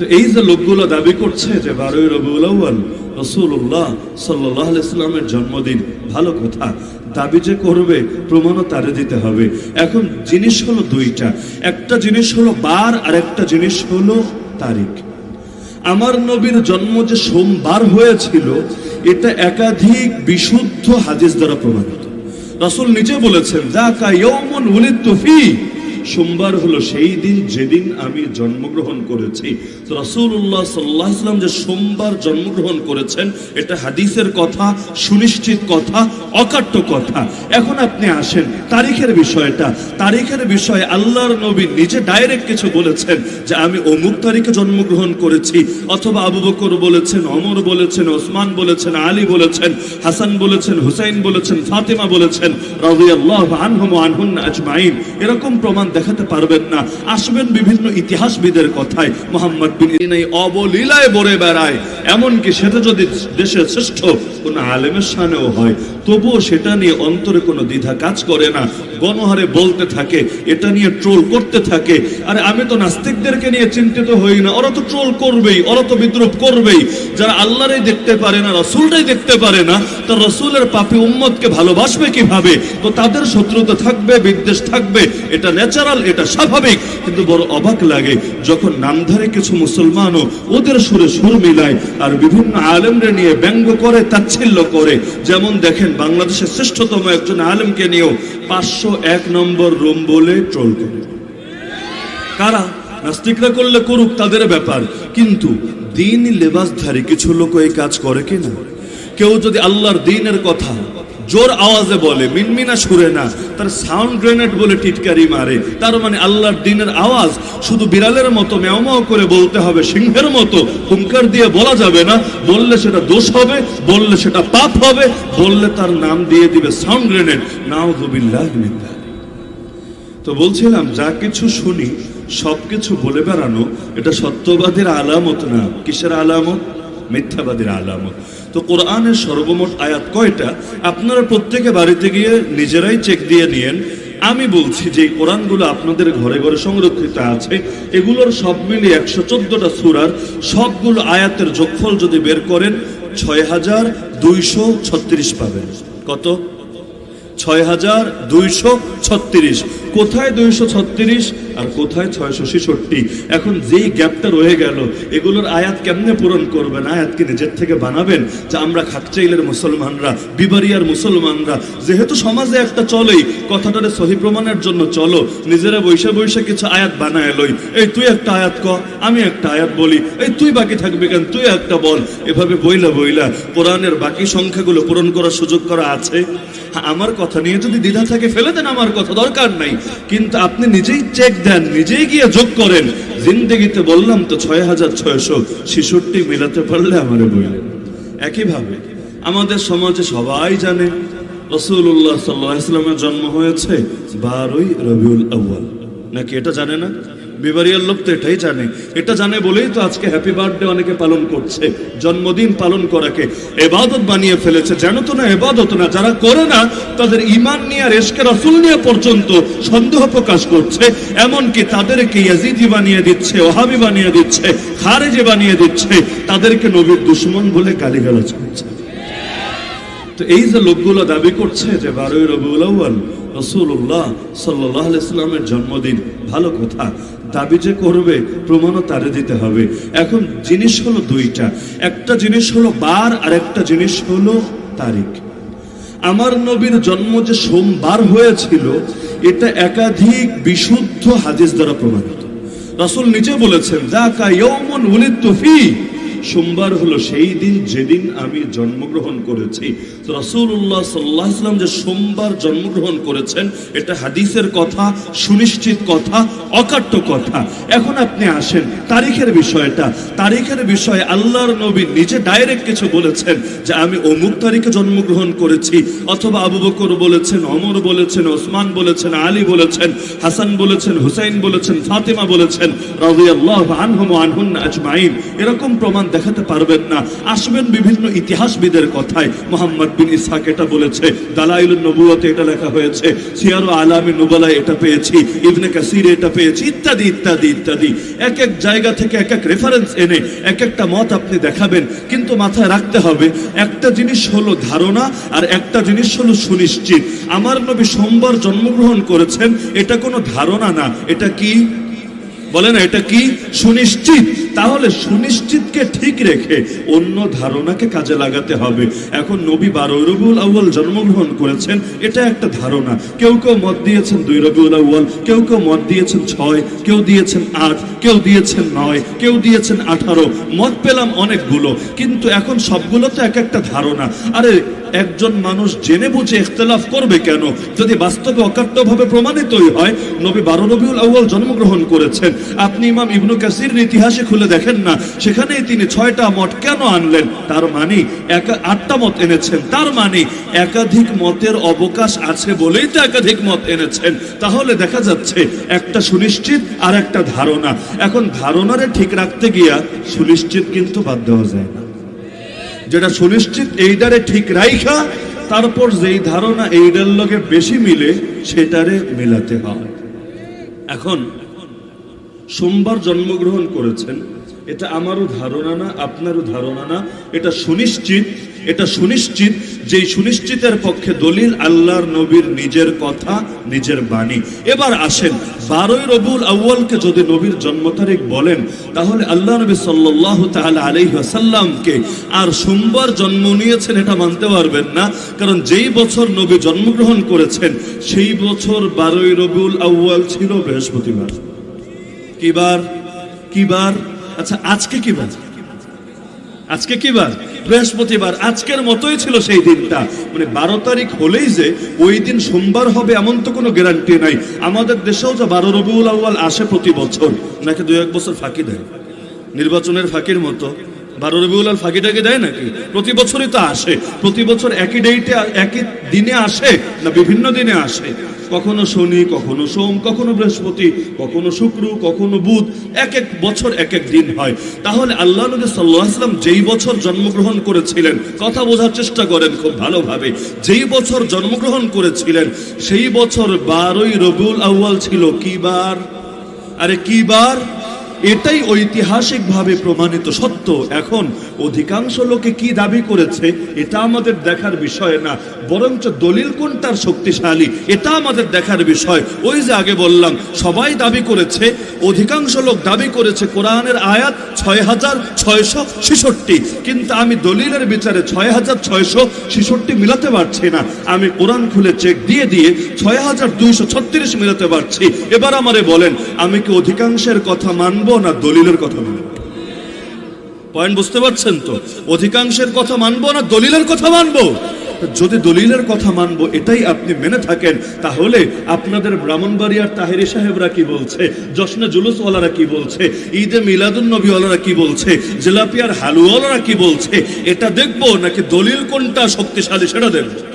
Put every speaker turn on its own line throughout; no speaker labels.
এই যে লোকগুলো দাবি করছে যে বারোই রবিউল রসুল্লাহ সাল্লাহ ইসলামের জন্মদিন, ভালো কথা। দাবি যে করবে, প্রমাণও তারে দিতে হবে। এখন জিনিস হলো দুইটা। একটা জিনিস হলো বার আর একটা জিনিস হলো তারিখ। আমার নবীর জন্ম যে সোমবার হয়েছিল, এটা একাধিক বিশুদ্ধ হাদিস দ্বারা প্রমাণিত। রাসূল নিজে বলেছেন, যাকা ইয়াউমুন উলিদতু ফি সোমবার হলো সেই দিন যেদিন আমি জন্মগ্রহণ করেছি। তো রাসূলুল্লাহ সাল্লাল্লাহু আলাইহি যে সোমবার জন্মগ্রহণ করেছেন, এটা হাদিসের কথা, সুনিশ্চিত কথা, অকাট্য কথা। এখন আপনি আসেন, তারিখের বিষয়টা। তারিখের বিষয়ে আল্লাহর নবী নিজে ডাইরেক্ট কিছু বলেছেন যে আমি অমুক তারিখে জন্মগ্রহণ করেছি। অথবা আবু বকর বলেছেন অমর বলেছেন, ওসমান বলেছেন, আলী বলেছেন, হাসান বলেছেন, হুসাইন বলেছেন, ফাতেমা বলেছেন, রাদিয়াল্লাহু আনহুম ওয়া আনহুন্না আজমাইন। এরকম প্রমাণ দেখাতে পারবেন না। আসবেন বিভিন্ন ইতিহাসবিদের কথায়। মোহাম্মদ বিন অবলীলায় বড়ে বেড়ায়। এমনকি সেটা যদি দেশের শ্রেষ্ঠ কোন আলেমের সানেও হয় তবুও সেটা নিয়ে অন্তরে কোনো দ্বিধা কাজ করে না। গণহারে বলতে থাকে, এটা নিয়ে ট্রোল করতে থাকে। আরে আমি তো নাস্তিকদেরকে নিয়ে চিন্তিত হই না, ওরা তো ট্রোল করবেই, ওরা তো বিদ্রুপ করবেই। যারা আল্লাহরাই দেখতে পারে না রসুলটাই দেখতে পারে না, তো রসুলের পাপি উম্মতকে ভালোবাসবে কীভাবে? তো তাদের শত্রুতা থাকবে, বিদ্বেষ থাকবে, এটা ন্যাচারাল, এটা স্বাভাবিক। কিন্তু বড় অবাক লাগে যখন নামধারী কিছু মুসলমানও ওদের সুরে সুর মিলায়, আর বিভিন্ন আলেমরে নিয়ে ব্যঙ্গ করে, তাচ্ছিল্য করে। যেমন দেখেন বাংলাদেশের শ্রেষ্ঠতম একজন আলেমকে নিয়েও পাঁচশো এক নম্বর রুম বলে ট্রোল করে। কারা? নাস্তিকরা করলে করুক তাদের ব্যাপার। কিন্তু দিন লেবাসধারী কিছু লোক এই কাজ করে কিনা? কেউ যদি আল্লাহর দিনের কথা জোর আওয়াজে বলে মিনমিনা সুরে না। তার সাউন্ড গ্রেনেড বলে টিটকারি মারে। তার মানে আল্লাহর দিনের আওয়াজ শুধু বিড়ালের মতো ম্যাও করে বলতে হবে, সিংহের মতো। হুঙ্কার দিয়ে বলা যাবে না, বললে সেটা দোষ হবে, বললে সেটা পাপ হবে, বললে তার নাম দিয়ে দিবে সাউন্ড গ্রেনেড। মিন যালিক। তো বলছিলাম, যা কিছু শুনি, সবকিছু বলে বেড়ানো, এটা সত্যবাদীর আলামত না। কিসের আলামত? মিথ্যাবাদীর আলামত। তো কোরআনের সর্বমোট আয়াত কয়টা? আপনারা প্রত্যেকে বাড়িতে গিয়ে নিজেরাই চেক দিয়ে নিয়েন। আমি বলছি যে কোরআনগুলো আপনাদের ঘরে ঘরে সংরক্ষিত আছে, এগুলোর সব মিলিয়ে একশো চোদ্দটা সুরার সবগুলো আয়াতের যোগফল যদি বের করেন ছয় হাজার দুইশো ছত্রিশ পাবেন। কত? ছয় হাজার দুইশো ছত্রিশ। কোথায় দুইশো ছত্রিশ আর কোথায় ছয়শো ছেষট্টি? এখন যেই গ্যাপটা রয়ে গেল এগুলোর আয়াত কেমনে পূরণ করবেন? আয়াত কি নিজের থেকে বানাবেন? যে আমরা খাকচাইলের মুসলমানরা বিবারিয়ার মুসলমানরা যেহেতু সমাজে একটা চলেই কথাটারে সহি প্রমাণের জন্য চলো নিজেরা বৈশা বৈশা কিছু আয়াত বানায় লই। এই তুই একটা আয়াত ক আমি একটা আয়াত বলি। এই তুই বাকি থাকবি কেন? তুই একটা বল। এভাবে বইলা বইলা কোরআনের বাকি সংখ্যাগুলো পূরণ করার সুযোগ করা আছে? হ্যাঁ, আমার কথা নিয়ে যদি দ্বিধা থাকে ফেলে দেন আমার কথা দরকার নাই। কিন্তু আপনি নিজেই চেক দেন, নিজেই গিয়ে যোগ করেন। জিন্দগিতে বললাম তো ছয় হাজার ছয়শো ছেষট্টি মিলাতে পারলে আমারে বললেন। একইভাবে আমাদের সমাজে সবাই জানে রসুল্লাহ সাল্লাহ ইসলামের জন্ম হয়েছে বারোই রবিউল আউ্য়াল। নাকি এটা জানে না? বিবারিয়ার লোক তো এটাই জানে। এটা জানে বলেই তো আজকে হ্যাপি বার্থডে অনেকে পালন করছে। জন্মদিন পালন করাকে এবাদত বানিয়ে ফেলেছে। যেন তো না এবাদত না, যারা করে না, তাদের ইমান নিয়ে আর এসকে রাসুল নিয়ে পর্যন্ত সন্দেহ প্রকাশ করছে। এমনকি তাদেরকে ইয়াজিদি বানিয়ে দিচ্ছে ওহাবি বানিয়ে দিচ্ছে, খারেজে বানিয়ে দিচ্ছে। তাদেরকে নবীর দুশ্মন বলে গালিগালাজ করছে। তো এই যে লোকগুলো দাবি করছে যে বারোই রবিউল আউ্য়াল রসুল্লাহ সাল্লাহ ইসলামের জন্মদিন, ভালো কথা। দাবি যে করবে, প্রমাণও তারে দিতে হবে। এখন জিনিস হলো দুইটা। একটা জিনিস হলো বার আর একটা জিনিস হলো তারিখ। আমার নবীর জন্ম যে সোমবার হয়েছিল, এটা একাধিক বিশুদ্ধ হাদিস দ্বারা প্রমাণিত। রাসূল নিজে বলেছেন, যাকা ইয়াউমুন উলিদতু ফি সোমবার হলো সেই দিন, যেদিন আমি জন্মগ্রহণ করেছি। তো রাসূলুল্লাহ সাল্লাল্লাহু যে সোমবার জন্মগ্রহণ করেছেন, এটা হাদিসের কথা, সুনিশ্চিত কথা, অকাট্য কথা। এখন আপনি আসেন, তারিখের বিষয়টা। তারিখের বিষয়ে আল্লাহর নবী নিজে ডাইরেক্ট কিছু বলেছেন যে আমি অমুক তারিখে জন্মগ্রহণ করেছি। অথবা আবু বকর বলেছেন অমর বলেছেন, ওসমান বলেছেন, আলী বলেছেন, হাসান বলেছেন, হুসাইন বলেছেন, ফাতেমা বলেছেন, রাদিয়াল্লাহু আনহুম ওয়া আনহুন্না আজমাইন। এরকম প্রমাণ দেখাতে পারবেন না। আসবেন বিভিন্ন ইতিহাসবিদের কথায়। মোহাম্মদ বিন ইসহাক এটা বলেছে, দালাইলুন নবুয়তে এটা লেখা হয়েছে, সিয়ারু আলামি নুবালায় এটা পেয়েছি, ইবনে কাসির এটা পেয়েছি, ইত্যাদি ইত্যাদি ইত্যাদি। এক এক জায়গা থেকে এক এক রেফারেন্স এনে এক একটা মত আপনি দেখাবেন, কিন্তু মাথায় রাখতে হবে, একটা জিনিস হলো ধারণা আর একটা জিনিস হলো সুনিশ্চিত। আমার নবী সোমবার জন্মগ্রহণ করেছেন, এটা কোনো ধারণা না, এটা কি? বলে না, এটা কি সুনিশ্চিত? তাহলে সুনিশ্চিতকে ঠিক রেখে অন্য ধারণাকে কাজে লাগাতে হবে। এখন নবী বারো, রবিউল আউ্য়াল জন্মগ্রহণ করেছেন, এটা একটা ধারণা। কেউ কেউ মত দিয়েছেন দুই, রবিউল আউ্য়াল, কেউ কেউ মত দিয়েছেন ছয়, কেউ দিয়েছেন আট, কেউ দিয়েছেন নয়, কেউ দিয়েছেন আঠারো। মত পেলাম অনেকগুলো, কিন্তু এখন সবগুলো তো এক একটা ধারণা। আরে, একজন মানুষ জেনে বুঝে ইখতলাফ করবে কেন? যদি বাস্তবে অকাট্যভাবে প্রমাণিতই হয়, নবী বারো, রবিউল আউ্য়াল জন্মগ্রহণ করেছেন আপনি ইমাম ইবনু কাসির ইতিহাসে খুলে দেখেন না, সেখানেই তিনি ছয়টা মত কেন আনলেন? তার মানে একা আটটা মত এনেছেন। তার মানে একাধিক মতের অবকাশ আছে বলেই তো একাধিক মত এনেছেন। তাহলে দেখা যাচ্ছে, একটা সুনিশ্চিত আর একটা ধারণা। এখন ধারণারে ঠিক রাখতে গিয়া সুনিশ্চিত কিন্তু বাদ দেওয়া যায় না। যেটা সুনিশ্চিত এইটারে ঠিক রাইখা, তারপর যেই ধারণা এইটার লগে বেশি মিলে, সেটারে মিলাতে হয়। এখন সোমবার জন্মগ্রহণ করেছেন। এটা আমারও ধারণা না, আপনারও ধারণা না। এটা সুনিশ্চিত এটা সুনিশ্চিত যে সুনিশ্চিতের পক্ষে দলিল আল্লাহর নবীর নিজের কথা, নিজের বাণী। এবার আসেন, বারোই রবুল আউ্য়ালকে যদি নবীর জন্ম তারিখ বলেন, তাহলে আল্লাহ নবী সাল্লাহ তাহলে আলহাসাল্লামকে আর সোমবার জন্ম নিয়েছেন এটা মানতে পারবেন না, কারণ যেই বছর নবী জন্মগ্রহণ করেছেন, সেই বছর বারোই রবুল আউ্য়াল ছিল বৃহস্পতিবার। কিবার কিবার আচ্ছা আজকে কি বার? আজকে কি বার? বৃহস্পতিবার। আজকের মতোই ছিল সেই দিনটা। মানে বারো তারিখ হলেই যে ওই দিন সোমবার হবে এমন তো কোনো গ্যারান্টি নাই। আমাদের দেশেও যে বারো রবিউল আউ্য়াল আসে প্রতি বছর, নাকি দু এক বছর ফাঁকি দেয়? নির্বাচনের ফাঁকির মতো। বারো রবিউল আল ফাঁকিটাকে দেয় নাকি? প্রতি বছরই তো আসে। প্রতি বছর একই ডেটে একই দিনে আসে না বিভিন্ন দিনে আসে? কখনো শনি, কখনো সোম, কখনো বৃহস্পতি, কখনো শুক্র, কখনো বুধ এক এক বছর এক এক দিন হয়। তাহলে আল্লাহ নবী সাল্লাহ আসলাম যেই বছর জন্মগ্রহণ করেছিলেন, কথা বোঝার চেষ্টা করেন খুব ভালোভাবে। যেই বছর জন্মগ্রহণ করেছিলেন, সেই বছর বারোই রবিউল আউ্য়াল ছিল কি বার? আরে কি বার? এটাই ঐতিহাসিকভাবে প্রমাণিত সত্য। এখন অধিকাংশ লোকে কি দাবি করেছে, এটা আমাদের দেখার বিষয় না। বরঞ্চ দলিল কোনটার শক্তিশালী, এটা আমাদের দেখার বিষয়। ওই যে আগে বললাম, সবাই দাবি করেছে, অধিকাংশ লোক দাবি করেছে কোরআনের আয়াত ছয় হাজার ছয়শো ছেষট্টি। কিন্তু আমি দলিলের বিচারে ছয় হাজার ছয়শো ছেষট্টি মিলাতে পারছি না। আমি কোরআন খুলে চেক দিয়ে দিয়ে ছয় হাজার দুইশো ছত্রিশ মিলাতে পারছি। এবার আমারে বলেন, আমি কি অধিকাংশের কথা মানবো? না দলিলের কথা মানবো? পয়েন্ট বুঝতে পারছেন তো? অধিকাংশের কথা মানবো না দলিলের কথা মানবো? যদি দলিলের কথা মানবো, এটাই আপনি মেনে থাকেন, তাহলে আপনাদের ব্রাহ্মণবাড়িয়ার তাহেরি সাহেবরা কি বলছে? জশ্নে জুলুসওয়ালারা কি বলছে? ঈদে মিলাদুন নবীওয়ালারা কি বলছে? জেলাপিয়ার হালুয়ালারা কি বলছে? এটা দেখব, নাকি দলিল কোনটা শক্তিশালী সেটা দেখব?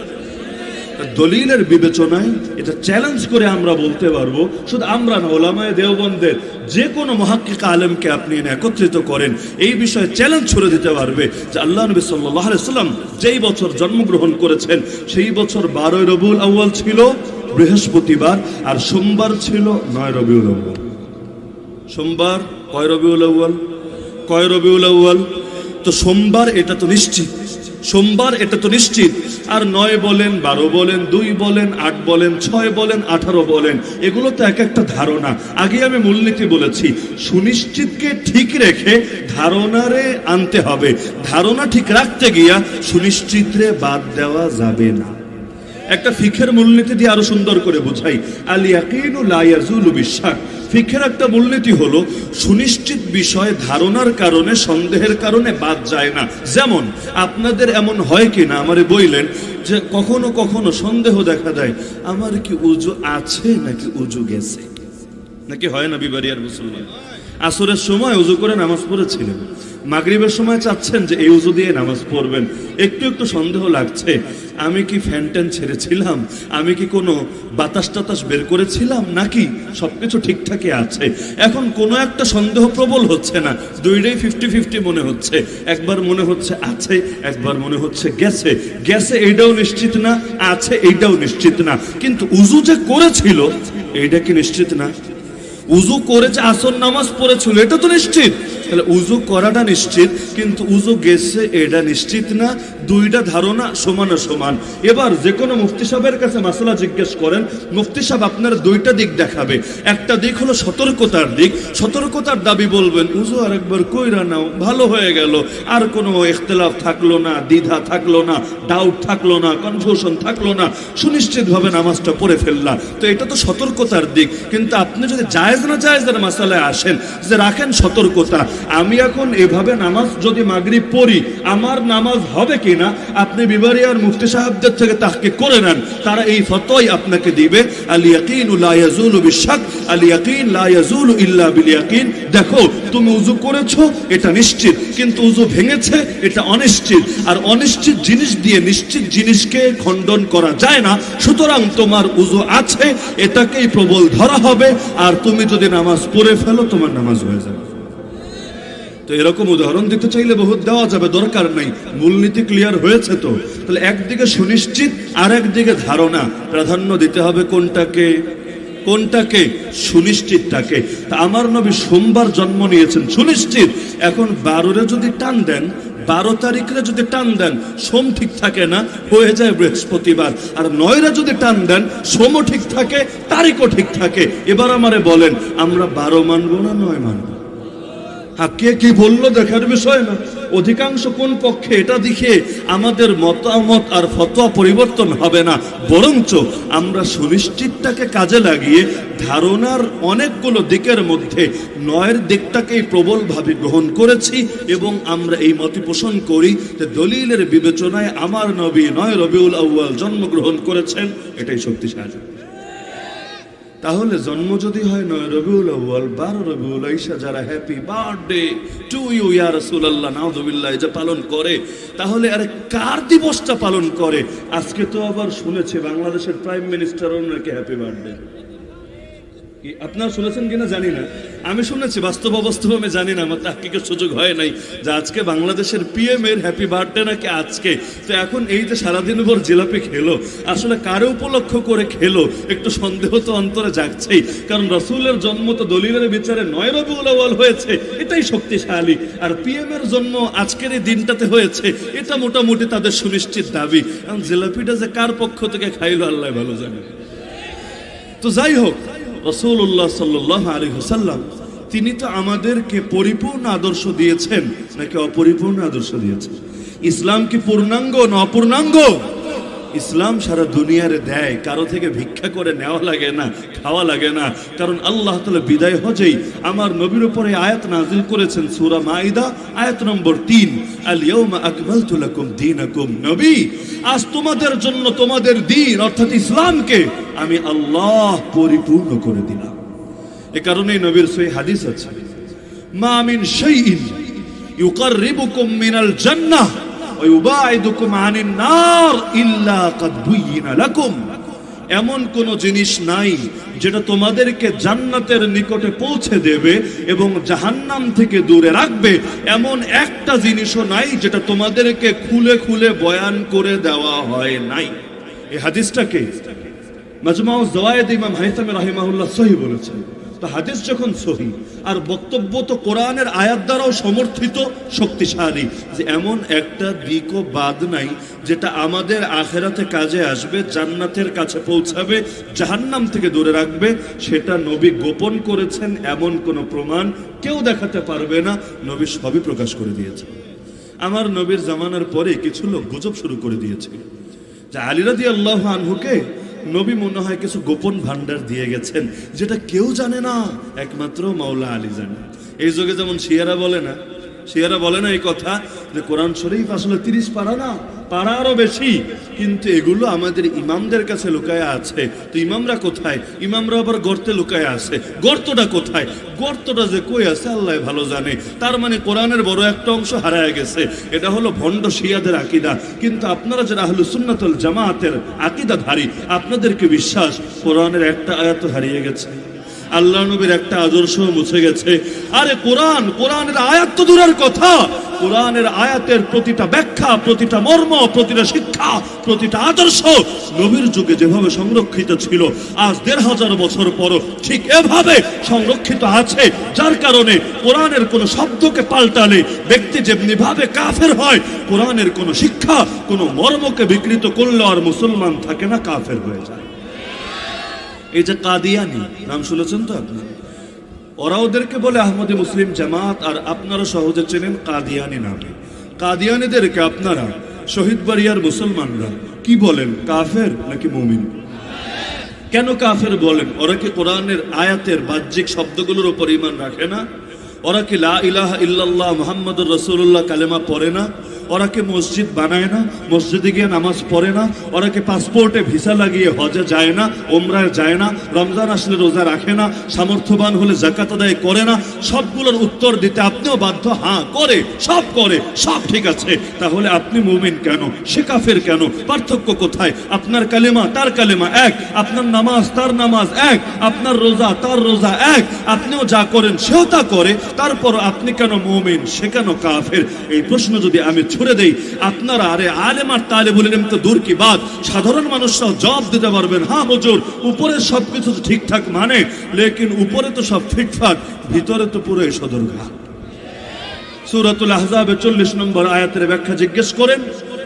দলিলের বিবেচনায় এটা চ্যালেঞ্জ করে আমরা বলতে পারব, শুধু আমরা না, ওলামায় দেওবন্দের যে কোনো মহাক্কিক আলেমকে আপনি একত্রিত করেন, এই বিষয়ে চ্যালেঞ্জ ছুড়ে দিতে পারবে যে আল্লাহ নবী সাল্লাহ সাল্লাম যেই বছর জন্মগ্রহণ করেছেন, সেই বছর বারোই রবিউল আউ্য়াল ছিল বৃহস্পতিবার আর সোমবার ছিল নয় রবিউল আউ্য়াল। সোমবার কয় রবিউল আউ্য়াল? কয় রবিউল আউ্য়াল? তো সোমবার এটা তো নিশ্চিত। সোমবার, এটা তো নিশ্চিত। আর নয় বলেন, বারো বলেন, দুই বলেন, আট বলেন, ছয় বলেন, আঠারো বলেন, এগুলো তো এক একটা ধারণা। আগে আমি মূলনীতি বলেছি, সুনিশ্চিতকে ঠিক রেখে ধারণারে আনতে হবে। ধারণা ঠিক রাখতে গিয়া সুনিশ্চিতরে বাদ দেওয়া যাবে না। একটা ফিখের মূলনীতি দিয়ে আরও সুন্দর করে বোঝাই। আল বিশাক। ফিখের একটা মূলনীতি হলো, সুনিশ্চিত বিষয় ধারণার কারণে, সন্দেহের কারণে বাদ যায় না। যেমন, আপনাদের এমন হয় কি না আমারে বইলেন যে কখনো কখনো সন্দেহ দেখা দেয়, আমার কি উজু আছে নাকি উজু গেছে? নাকি হয় না বিবারিয়ার মুসলমান? আসরের সময় উজু করে নামাজ পড়েছিলেন। মাগরিবের সময় চাচ্ছেন যে এই উজু দিয়ে নামাজ পড়বেন। একটু একটু সন্দেহ লাগছে। আমি কি ফ্যান ট্যান ছেড়েছিলাম? আমি কি কোনো বাতাস টাতাস বের করেছিলাম? নাকি সব কিছু ঠিকঠাকই আছে? এখন কোনো একটা সন্দেহ প্রবল হচ্ছে না। দুইটাই ফিফটি ফিফটি মনে হচ্ছে। একবার মনে হচ্ছে আছে, একবার মনে হচ্ছে গেছে। গেছে এইটাও নিশ্চিত না, আছে এইটাও নিশ্চিত না। কিন্তু উজু যে করেছিল, এইটা কি নিশ্চিত না? উজু করেছে আসর নামাজ পড়েছিল, এটা তো নিশ্চিত। তাহলে উজু করাটা নিশ্চিত, কিন্তু উজু গেছে এটা নিশ্চিত না, দুইটা ধারণা সমান সমান এবার যে কোনো মুফতি সাহেবের কাছে মাসালা জিজ্ঞেস করেন, মুফতি সাহেব, আপনার দুইটা দিক দেখাবে। একটা দিক হলো সতর্কতার দিক। সতর্কতার দাবি বলবেন, উজু আর একবার কইরা নাও, ভালো হয়ে গেল। আর কোনো ইখতলাফ থাকল না, দ্বিধা থাকল না ডাউট থাকল না কনফিউশন থাকল না। সুনিশ্চিতভাবে নামাজটা পড়ে ফেললা। তো এটা তো সতর্কতার দিক। কিন্তু আপনি যদি জায়েজ না জায়েজের মাসালায় আসেন, যে রাখেন সতর্কতা আমি এখন এভাবে নামাজ যদি মাগরিব পড়ি, আমার নামাজ হবে কিনা, আপনি বিবারিয়ার মুফতি সাহেবদের থেকে তাকে করে নেন। তারা এই ফতোই আপনাকে দিবে, আল ইয়াকিন লা বিশাক, আল ইয়াকিন লা ইল্লা বিল ইয়াকিন। দেখো, তুমি উজু করেছ, এটা নিশ্চিত, কিন্তু উজু ভেঙেছে, এটা অনিশ্চিত। আর অনিশ্চিত জিনিস দিয়ে নিশ্চিত জিনিসকে খণ্ডন করা যায় না। সুতরাং তোমার উজু আছে, এটাকেই প্রবল ধরা হবে। আর তুমি যদি নামাজ পড়ে ফেলো, তোমার নামাজ হয়ে যাবে। তো এরকম উদাহরণ দিতে চাইলে বহুত দেওয়া যাবে, দরকার নেই। মূলনীতি ক্লিয়ার হয়েছে তো। তাহলে একদিকে সুনিশ্চিত আর একদিকে ধারণা। প্রাধান্য দিতে হবে কোনটাকে কোনটাকে সুনিশ্চিতটাকে। তা আমার নবী সোমবার জন্ম নিয়েছেন, সুনিশ্চিত। এখন বারোরে যদি টান দেন, বারো তারিখে যদি টান দেন, সোম ঠিক থাকে না, হয়ে যায় বৃহস্পতিবার। আর নয়রা যদি টান দেন, সোমও ঠিক থাকে, তারিখও ঠিক থাকে। এবার আমারে বলেন, আমরা বারো মানবো না নয় মানবো? হ্যাঁ কে কি বলল দেখার বিষয় না। অধিকাংশ কোন পক্ষে এটা দেখে আমাদের মতামত আর ফতোয়া পরিবর্তন হবে না। বরঞ্চ আমরা সুনিশ্চিতটাকে কাজে লাগিয়ে ধারণার অনেকগুলো দিকের মধ্যে নয়ের দিকটাকেই প্রবলভাবে গ্রহণ করেছি এবং আমরা এই মতি পোষণ করি যে দলিলের বিবেচনায় আমার নবী নয় রবিউল আউ্য়াল জন্মগ্রহণ করেছেন, এটাই শক্তিশালী। তাহলে জন্ম যদি হয় নয় রবিউল আউ্বাল বারো রবিউল ঈশা, যারা হ্যাপি বার্থডে টু ইউ ইয়া রসুলাল্লাহ নাউযুবিল্লাহ যে পালন করে, তাহলে আরে কার দিবসটা পালন করে? আজকে তো আবার শুনেছে বাংলাদেশের প্রাইম মিনিস্টারও নাকি হ্যাপি বার্থডে আপনারা শুনেছেন কিনা জানি না। আমি শুনেছি, বাস্তব অবস্থা আমি জানি না, আমার তাহকিকের সুযোগ হয় নাই যে আজকে বাংলাদেশের পিএম এর হ্যাপি বার্থডে নাকি আজকে। তো এখন এই যে সারাদিন ভর জিলাপি খেলো, আসলে কারে উপলক্ষ করে খেলো, একটু সন্দেহ তো অন্তরে জাগছেই। কারণ রসুলের জন্ম তো দলিলের বিচারে নয় রবিউল আউয়াল হয়েছে, এটাই শক্তিশালী। আর পিএম এর জন্ম আজকের এই দিনটাতে হয়েছে, এটা মোটামুটি তাদের সুনিশ্চিত দাবি। কারণ জিলাপিটা যে কার পক্ষ থেকে খাইলো, আল্লাহ ভালো জানে। তো যাই হোক রসুল্লাহ সাল্লাহ আলী হুসাল্লাম তিনি তো আমাদেরকে পরিপূর্ণ আদর্শ দিয়েছেন, নাকি অপরিপূর্ণ আদর্শ দিয়েছেন? ইসলাম কি পূর্ণাঙ্গ না অপূর্ণাঙ্গ? ইসলাম সারা দুনিয়ারে দেয়, কারও থেকে ভিক্ষা করে নেওয়া লাগে না, খাওয়া লাগে না। কারণ আল্লাহ তালা বিদায় হজেই আমার নবীর উপরে আয়াত নাজিল করেছেন সূরা মাইদা আয়াত নম্বর তিন। নবী, আজ তোমাদের জন্য তোমাদের দিন, অর্থাৎ ইসলামকে আমি আল্লাহ পরিপূর্ণ করে দিলাম। এ নবীর হাদিস মা মিন মিনাল জান্নাহ। এমন কোন জিনিস নাই যেটা তোমাদেরকে জান্নাতের নিকটে পৌঁছে দেবে এবং জাহান্নাম থেকে দূরে রাখবে। এমন একটা জিনিসও নাই যেটা তোমাদেরকে খুলে খুলে বয়ান করে দেওয়া হয় নাই। এই হাদিসটাকে মাজমাউ জওয়ায়েদ ইমাম হাইসামি রাহিমাহুল্লাহ সহি বলেছেন। তো হাদিস যখন সহি আর বক্তব্য তো কোরআনের আয়াত দ্বারাও সমর্থিত, শক্তিশালী যে এমন একটা দিকও বাদ নাই যেটা আমাদের আখেরাতে কাজে আসবে, জান্নাতের কাছে পৌঁছাবে, জাহান্নাম থেকে দূরে রাখবে। সেটা নবী গোপন করেছেন, এমন কোনো প্রমাণ কেউ দেখাতে পারবে না। নবী সবই প্রকাশ করে দিয়েছে। আমার নবীর জামানার পরে কিছু লোক গুজব শুরু করে দিয়েছে। যে আলিরাদি আল্লাহ আনহুকে নবী মনে হয় কিছু গোপন ভান্ডার দিয়ে গেছেন, যেটা কেউ জানে না, একমাত্র মাওলা আলী জানে। এই যুগে যেমন শিয়ারা বলে না, শিয়ারা বলে না এই কথা যে কোরআন শরীফ আসলে তিরিশ পারা না পারা আরও বেশি। কিন্তু এগুলো আমাদের ইমামদের কাছে লুকায় আছে। তো ইমামরা কোথায়? ইমামরা আবার গর্তে লুকায় আছে। গর্তটা কোথায়? গর্তটা যে কই আছে, আল্লাহ ভালো জানে। তার মানে কোরআনের বড় একটা অংশ হারায় গেছে। এটা হলো ভণ্ড শিয়াদের আকিদা। কিন্তু আপনারা যারা আহলু সুন্নাতুল জামাতের আকিদাধারী, আপনাদেরকে বিশ্বাস, কোরআনের একটা আয়াত হারিয়ে গেছে। আল্লাহ নবীর একটা আদর্শ মুছে গেছে। আরে কোরআন, কোরআনের আয়াত তো দূরের কথা। কোরআনের আয়াতের প্রতিটা ব্যাখ্যা, প্রতিটা মর্ম, প্রতিটা শিক্ষা, প্রতিটা আদর্শ নবীর যুগে যেভাবে সংরক্ষিত ছিল, আজ দেড় হাজার বছর পরও ঠিক এভাবে সংরক্ষিত আছে। যার কারণে কোরআনের কোনো শব্দকে পাল্টালে ব্যক্তি যেমনি ভাবে কাফের হয়, কোরআনের কোনো শিক্ষা, কোনো মর্মকে বিকৃত করলে আর মুসলমান থাকে না, কাফের হয়ে যায়। এই যে কাদিয়ানি, নাম শুনেছেন তো আপনি? ওরা ওদেরকে বলে আহমদী মুসলিম জামাত, আর আপনারা সহজে চেনেন কাদিয়ানি নামে। কাদিয়ানিদেরকে আপনারা শহীদ বাড়িয়ার মুসলমানরা কি বলেন, কাফের নাকি মুমিন? কেন কাফের বলেন? ওরা কি কোরআনের আয়াতের বাহ্যিক শব্দগুলোর উপর ইমান রাখে না? ওরা কি লা ইলাহা ইল্লাল্লাহ মুহাম্মাদুর রসুল্লাহ কালেমা পড়ে না? ওরা কি মসজিদ বানায় না? মসজিদে গিয়ে নামাজ পড়ে না? ওরা কি পাসপোর্টে ভিসা লাগিয়ে হজে যায় না? ওমরায় যায় না? রমজান আসলে রোজা রাখে না? সামর্থ্যবান হলে জাকাত আদায় করে না? সবগুলোর উত্তর দিতে আপনিও বাধ্য। হ্যাঁ করে, সব করে, সব ঠিক আছে। তাহলে আপনি মুমিন কেন? সে কাফের কেন? পার্থক্য কোথায়? আপনার কালেমা, তার কালেমা এক। আপনার নামাজ, তার নামাজ এক। আপনার রোজা, তার রোজা এক। আপনিও যা করেন সেও তা করে। তারপর আপনি কেন মুমিন? সে কেন কাফের? এই প্রশ্ন যদি আমি ছুড়ে দেই, আপনারা আরে আলেম আর তালে বলেন তো দূর কি বাদ সাধারণ মানুষরাও জবাব দিতে পারবেন হ্যাঁ হুজুর, উপরে সবকিছু তো ঠিকঠাক মানে লেকিন উপরে তো সব ঠিকঠাক, ভিতরে তো পুরো সদরঘাট। সুরাতুল আহজাবে চল্লিশ নম্বর আয়াতের ব্যাখ্যা জিজ্ঞেস করেন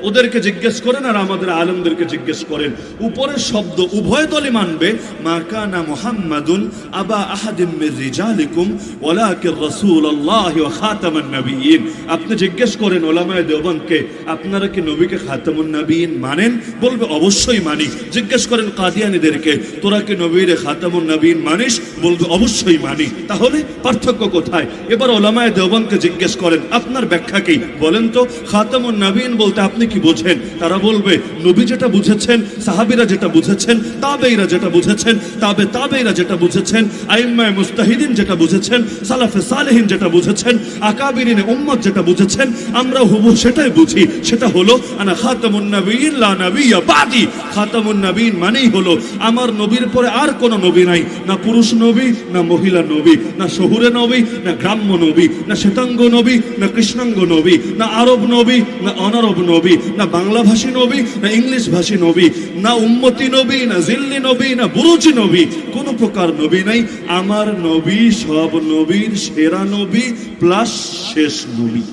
ওদেরকে জিজ্ঞেস করেন আর আমাদের আলমদেরকে জিজ্ঞেস করেন। উপরের শব্দ উভয় দলই মানবে। মা কানা মুহাম্মাদুন আবা আহাদিম মির রিজালিকুম ওয়ালাকির রাসূলুল্লাহি ওয়া খাতামান নবিয়্যিন। আপনি জিজ্ঞেস করেন ওলামায়ে দেওবন্দকে, আপনারা কি নবীকে খাতামুন নবিয়্যিন মানেন? বলবে, অবশ্যই মানি। জিজ্ঞেস করেন কাদিয়ানীদেরকে, তোরা কি নবীর খাতামুন নবিয়্যিন মানিস? বলবে, অবশ্যই মানি। তাহলে পার্থক্য কোথায়? এবার ওলামায়ে দেওবন্দকে জিজ্ঞেস করেন, আপনার ব্যাখ্যা কি? বলেন তো, খাতামুন নবীন বলতে আপনি কি বোঝেন? তারা বলবে, নবী যেটা বুঝেছেন, সাহাবীরা যেটা বুঝেছেন তাবেইরা যেটা বুঝেছেন, তাবে তাবেইরা যেটা বুঝেছেন, আইম্মায়ে মুস্তাহিদিন যেটা বুঝেছেন, সালাফে সালেহিন যেটা বুঝেছেন, আকাবিরিনে উম্মত যেটা বুঝেছেন, আমরা হুবু সেটাই বুঝি। সেটা হলো, আনা খাতামুন নবীন লা নবিয়্যা বাদি। খাতামুন নবীন মানেই হলো, আমার নবীর পরে আর কোনো নবী নাই, না পুরুষ নবী, না মহিলা নবী, না শহুরে নবী, না গ্রাম্য নবী, না শ্বেতাঙ্গ নবী, না কৃষ্ণাঙ্গ নবী, না আরব নবী, না অনারব নবী না বাংলা ভাষী নবী, না ইংলিশ ভাষী নবী, না উম্মতি নবী, না জিল্লি নবী, না বুরুজি নবী, কোন প্রকার নবী নাই। আমার নবী সব নবীর সেরা নবী প্লাস শেষ নবী।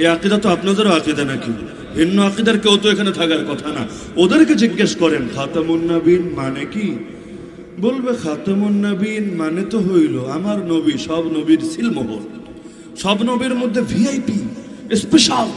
এই আকিদা তো আপনাদেরও আকিদা নাকি? ভিন্ন আকিদার কেউ তো এখানে থাকার কথা না। ওদেরকে জিজ্ঞেস করেন, খাতামুন নবীন মানে কি? বলবে, খাতামুন নবীন মানে তো হইল আমার নবী সব নবীর সিলমোহর, সব নবীর মধ্যে ভিআইপি স্পেশাল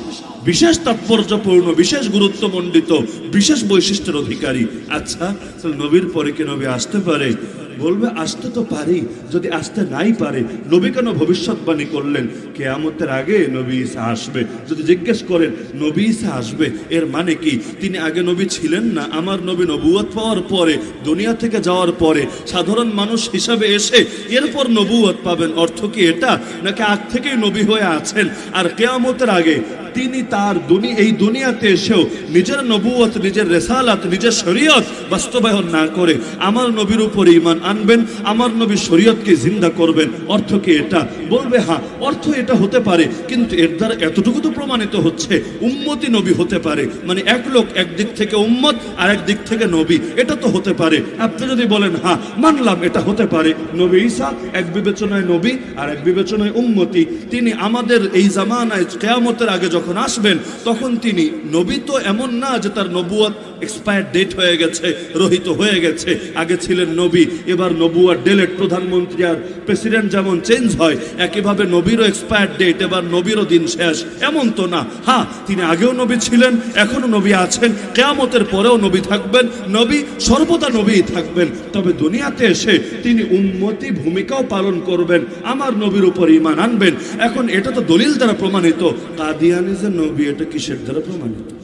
তাৎপর্যপূর্ণ, বিশেষ গুরুত্বমণ্ডিত, বিশেষ বৈশিষ্ট্যের অধিকারী। আচ্ছা নবীর পরে কি নবী আসতে পারে? বলবে, আসতে তো পারি, যদি আসতে নাই পারে। নবী কেন ভবিষ্যৎবাণী করলেন? কেয়ামতের আগে নবী ঈসা আসবে। যদি জিজ্ঞেস করেন, নবী ঈসা আসবে, এর মানে কি? তিনি আগে নবী ছিলেন না, আমার নবী নবুয়ত পাওয়ার পরে, দুনিয়া থেকে যাওয়ার পরে, সাধারণ মানুষ হিসাবে এসে এরপর নবুয়ত পাবেন। অর্থ কি এটা? নাকি আগ থেকেই নবী হয়ে আছেন? আর কেয়ামতের আগে তিনি তার দুনি, এই দুনিয়াতে এসেও নিজের নবুয়ত, নিজের রেসালাত, নিজের শরীয়ত বাস্তবায়ন না করে আমার নবীর উপর ইমান আনবেন, আমার নবী শরীয়তকে জিন্দা করবেন। অর্থ কি এটা? বলবে হ্যাঁ অর্থ এটা হতে পারে, কিন্তু এর দ্বারা এতটুকু তো প্রমাণিত হচ্ছে, উম্মতি নবী হতে পারে। মানে এক লোক একদিক থেকে উম্মত আর একদিক থেকে নবী, এটা তো হতে পারে। আপনি যদি বলেন হ্যাঁ মানলাম এটা হতে পারে। নবী ঈসা এক বিবেচনায় নবী আর এক বিবেচনায় উম্মতি। তিনি আমাদের এই জামানায় কেয়ামতের আগে যখন যখন আসবেন তখন তিনি নবী তো এমন না যে তার নবুয়াত এক্সপায়ার ডেট হয়ে গেছে, রহিত হয়ে গেছে। আগে ছিলেন নবী, এবার নবুয়ার ডেলেট প্রধানমন্ত্রী আর প্রেসিডেন্ট যেমন চেঞ্জ হয়, একইভাবে নবীরও এক্সপায়ার ডেট এবার নবীরও দিন শেষ। এমন তো না। হ্যাঁ তিনি আগেও নবী ছিলেন, এখনও নবী আছেন। কেয়ামতের পরেও নবী থাকবেন। নবী সর্বদা নবী থাকবেন। তবে দুনিয়াতে এসে তিনি উন্মতি ভূমিকাও পালন করবেন। আমার নবীর উপর ইমান আনবেন। এখন এটা তো দলিল দ্বারা প্রমাণিত। কাদিয়ানি যে নবী এটা কিসের দ্বারা প্রমাণিত?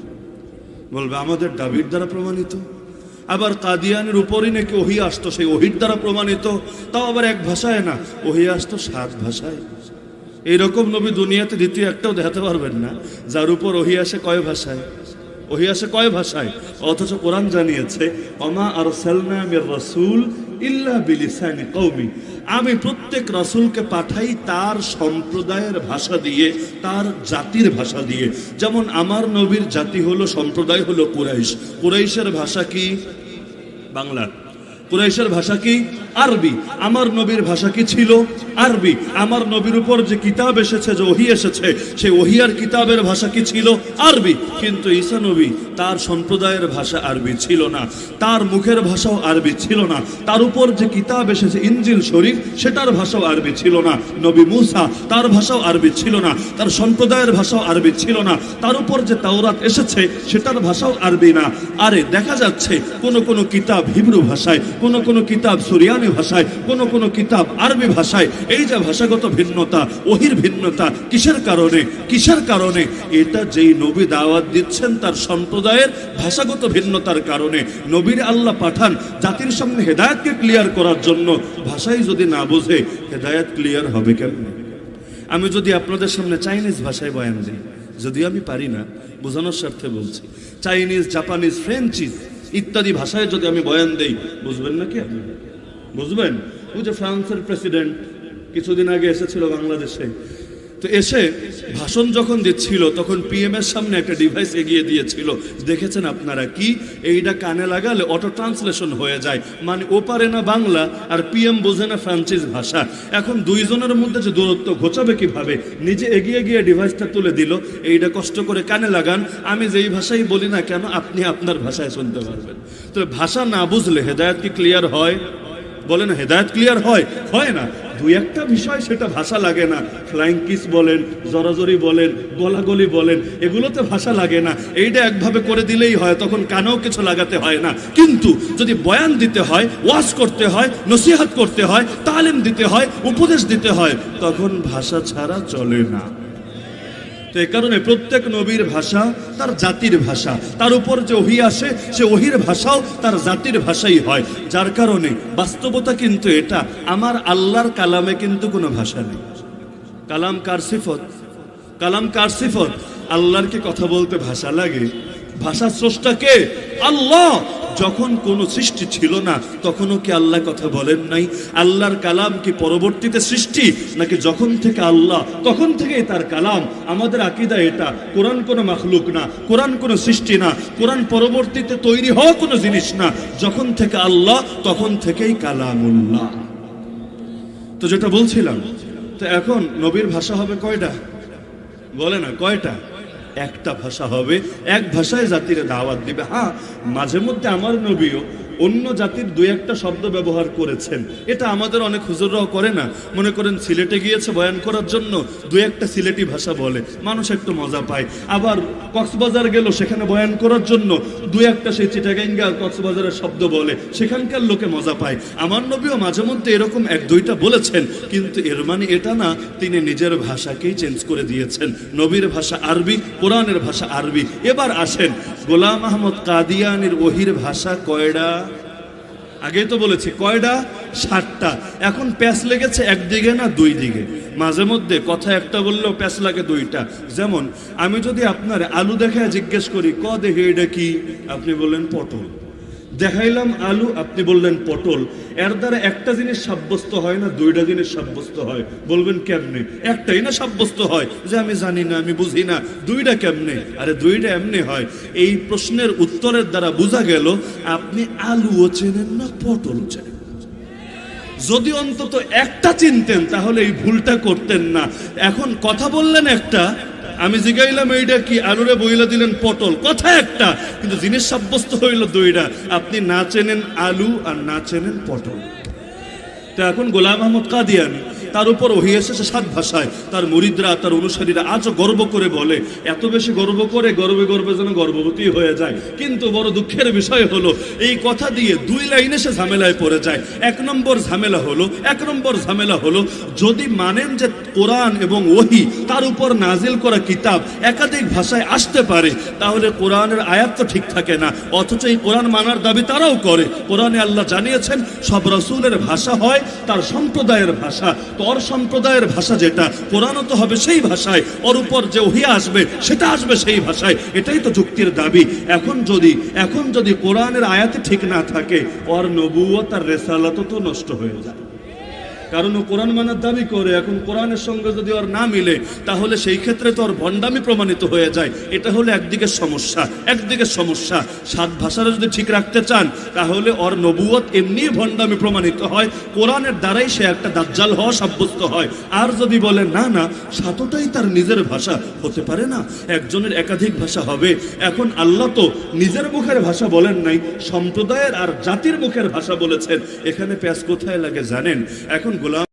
বলবে, আমাদের দাবির দ্বারা প্রমাণিত। আবার কাদিয়ানের উপরই নাকি ওহি আসতো, সেই ওহির দ্বারা প্রমাণিত। তাও আবার এক ভাষায় না, ওহি আসতো সাত ভাষায়। এইরকম নবী দুনিয়াতে দ্বিতীয় একটাও দেখাতে পারবেন না, যার উপর ওহি আসে কয় ভাষায়? ওহি আসে কয় ভাষায়? অথচ কোরআন জানিয়েছে, অমা আর সালনামের রসুল ইল্লা বিলিসানি কৌমি আমি প্রত্যেক রসুলকে পাঠাই তার সম্প্রদায়ের ভাষা দিয়ে, তার জাতির ভাষা দিয়ে। যেমন আমার নবীর জাতি হলো, সম্প্রদায় হলো কুরাইশ। কুরাইশের ভাষা কি? বাংলা কুরাইশের ভাষা কি? আরবি। আমার নবীর ভাষা কি ছিল? আরবি। আমার নবীর উপর যে কিতাব এসেছে, যে ওহি এসেছে, সেই ওহিয়ার কিতাবের ভাষা কি ছিল? আরবি। কিন্তু ঈসা নবী তার সম্প্রদায়ের ভাষা আরবি ছিল না। তার মুখের ভাষাও আরবি ছিল না। তার উপর যে কিতাব এসেছে ইঞ্জিল শরীফ, সেটার ভাষাও আরবি ছিল না। নবী মুসা তার ভাষাও আরবি ছিল না। তার সম্প্রদায়ের ভাষাও আরবি ছিল না। তার উপর যে তাওরাত এসেছে, সেটার ভাষাও আরবি না। আরে, দেখা যাচ্ছে কোন কোন কিতাব হিব্রু ভাষায় কোন কোন কিতাব সুরিয়ানি ভাষায়, কোন কোন কিতাব আরবি ভাষায়, এই যে ভাষাগত ভিন্নতা, ওহির ভিন্নতা, কিসের কারণে কিসের কারণে? এটা যেই নবী দাওয়াত দিচ্ছেন তার সম্প্রদায়ের ভাষাগত ভিন্নতার কারণে। নবীর আল্লাহ পাঠান জাতির সামনে হেদায়তকে ক্লিয়ার করার জন্য। ভাষাই যদি না বোঝে, হেদায়ত ক্লিয়ার হবে কেন আমি যদি আপনাদের সামনে চাইনিজ ভাষায় বয়ান দিই, যদিও আমি পারি না, বোঝানোর স্বার্থে বলছি। চাইনিজ, জাপানিজ, ফ্রেঞ্চিজ ইত্যাদি ভাষায় যদি আমি বয়ান দেই, বুঝবেন নাকি আপনি বুঝবেন? ওই যে ফ্রান্সের প্রেসিডেন্ট কিছুদিন আগে এসেছিল বাংলাদেশে। তো এসে ভাষণ যখন দিচ্ছিল, তখন পিএম এর সামনে একটা ডিভাইস এগিয়ে দিয়েছিল। দেখেছেন আপনারা কি? এইটা কানে লাগালে অটো ট্রান্সলেশন হয়ে যায়। মানে ও পারে না বাংলা, আর পিএম বোঝে না ফ্রান্সিস ভাষা। এখন দুইজনের মধ্যে যে দূরত্ব ঘোচাবে কীভাবে? নিজে এগিয়ে গিয়ে ডিভাইসটা তুলে দিল। এইটা কষ্ট করে কানে লাগান। আমি যেই ভাষাই বলি না কেন, আপনি আপনার ভাষায় শুনতে পারবেন। তো ভাষা না বুঝলে হেদায়ত কি ক্লিয়ার হয়? বলেন হেদায়ত ক্লিয়ার হয়? হয় না। দুই একটা বিষয় সেটা ভাষা লাগে না। ফ্লাইং কিস বলেন, জরাজরি বলেন, গলাগলি বলেন, এগুলোতে ভাষা লাগে না। এইটা একভাবে করে দিলেই হয়, তখন কানেও কিছু লাগাতে হয় না। কিন্তু যদি বয়ান দিতে হয় ওয়াশ করতে হয়, নসিহাত করতে হয়, তালিম দিতে হয়, উপদেশ দিতে হয়, তখন ভাষা ছাড়া চলে না। তো এই কারণে প্রত্যেক নবীর ভাষা তার জাতির ভাষা। তার উপর যে ওহি আসে, সে ওহির ভাষাও তার জাতির ভাষাই হয়। যার কারণে বাস্তবতা কিন্তু এটা, আমার আল্লাহর কালামে কিন্তু কোনো ভাষা নেই। কালাম কার সিফত? কালাম কার সিফত? আল্লাহর কি কথা বলতে ভাষা লাগে? ভাষা স্রষ্টা কে? আল্লাহ! যখন কোনো সৃষ্টি ছিল না, তখনও কি আল্লাহ কথা বলেন নাই? আল্লাহর কালাম কি পরবর্তীতে সৃষ্টি, নাকি যখন থেকে আল্লাহ, তখন থেকেই তার কালাম? আমাদের আকিদা এটা, কোরআন কোনো মাখলুক না, কোরআন কোনো সৃষ্টি না, কোরআন পরবর্তীতে তৈরি হওয়া কোনো জিনিস না, যখন থেকে আল্লাহ, তখন থেকেই কালামুল্লাহ। তো যেটা বলছিলাম, তো এখন নবীর ভাষা হবে কয়টা? বলে না, কয়টা? একটা ভাষা হবে এক ভাষায় জাতির দাওয়াত দিবে। হ্যাঁ মাঝে মধ্যে আমার নবীও অন্য জাতির দুই একটা শব্দ ব্যবহার করেছেন। এটা আমাদের অনেক হুজুররাও করে না। মনে করেন সিলেটে গিয়েছে বয়ান করার জন্য দুই একটা সিলেটি ভাষা বলে। মানুষ একটু মজা পায়। আবার কক্সবাজার গেল, সেখানে বয়ান করার জন্য দুই একটা সেই চিটাগাঙ্গা কক্সবাজারের শব্দ বলে। সেখানকার লোকে মজা পায়। আমার নবীও মাঝে মধ্যে এরকম এক দুইটা বলেছেন, কিন্তু এর মানে এটা না, তিনি নিজের ভাষাকেই চেঞ্জ করে দিয়েছেন। নবীর ভাষা আরবি, কোরআনের ভাষা আরবি। এবার আসেন গোলাম আহমদ কাদিয়ানির ওহির ভাষা কয়ডা? আগে তো বলেছি, কয়ডা? ষাটটা। এখন প্যাচ লেগেছে একদিকে না দুই দিকে মাঝে মধ্যে কথা একটা বললেও প্যাচ লাগে দুইটা। যেমন, আমি যদি আপনার আলু দেখে জিজ্ঞেস করি, ক দেখে এটা কি? আপনি বললেন, পটল। দেখাইলাম আলু, আপনি বললেন পটল। এর দ্বারা একটা জিনিস সাব্যস্ত হয় না, দুইটা জিনিস সাব্যস্ত হয়। বলবেন কেমনে? একটাই না সাব্যস্ত হয়? যে আমি জানি না, আমি বুঝি না। দুইটা কেমনে? আরে দুইটা এমনি হয়। এই প্রশ্নের উত্তরের দ্বারা বোঝা গেল, আপনি আলুও চেনেন না পটল চেনেন যদি অন্তত একটা চিনতেন, তাহলে এই ভুলটা করতেন না। এখন কথা বললেন একটা আমি জিগাইলাম এইটা কি আলুরে বইলা দিলেন পটল। কথা একটা, কিন্তু জিনিস সাব্যস্ত হইল দুইটা আপনি না চেনেন আলু আর না চেনেন পটল। তা এখন গোলাম আহমদ কাদিয়ানি, তার উপর ওহি এসেছে সাত ভাষায়। তার মুরিদরা, তার অনুসারীরা আজও গর্ব করে বলে, এত বেশি গর্ব করে গর্বে গর্বে যেন গর্ভবতী হয়ে যায়। কিন্তু বড় দুঃখের বিষয় হলো, এই কথা দিয়ে দুই লাইনে সে ঝামেলায় পড়ে যায়। এক নম্বর ঝামেলা হলো, এক নম্বর ঝামেলা হলো, যদি মানেন যে কোরআন এবং ওহি তার উপর নাজিল করা কিতাব একাধিক ভাষায় আসতে পারে, তাহলে কোরআনের আয়াত তো ঠিক থাকে না। অথচ এই কোরআন মানার দাবি তারাও করে। কোরআনে আল্লাহ জানিয়েছেন, সব রসুলের ভাষা হয় তার সম্প্রদায়ের ভাষা। তোর সম্প্রদায়ের ভাষা যেটা, কোরআনও তো হবে সেই ভাষায়। ওর উপর যে ওহিয়া আসবে, সেটা আসবে সেই ভাষায়। এটাই তো যুক্তির দাবি। এখন যদি এখন যদি কোরআনের আয়াত ঠিক না থাকে, ওর নবুয় তার রেসালাতও তো নষ্ট হয়ে যায়। কারণ ও কোরআন মানার দাবি করে, এখন কোরআনের সঙ্গে যদি ওর না মিলে, তাহলে সেই ক্ষেত্রে তো ওর ভণ্ডামি প্রমাণিত হয়ে যায়। এটা হলো একদিকে সমস্যা একদিকে সমস্যা। সাত ভাষাটা যদি ঠিক রাখতে চান, তাহলে ওর নবুয়ত এমনি ভণ্ডামি প্রমাণিত হয়। কোরআনের দ্বারাই সে একটা দাজ্জাল হওয়া সাব্যস্ত হয়। আর যদি বলে, না না, সাতটাই তার নিজের ভাষা। হতে পারে না, একজনের একাধিক ভাষা হবে। এখন আল্লাহ তো নিজের মুখের ভাষা বলেন নাই, সম্প্রদায়ের আর জাতির মুখের ভাষা বলেছেন। এখানে প্যাস কোথায় লাগে জানেন? এখন গোলাম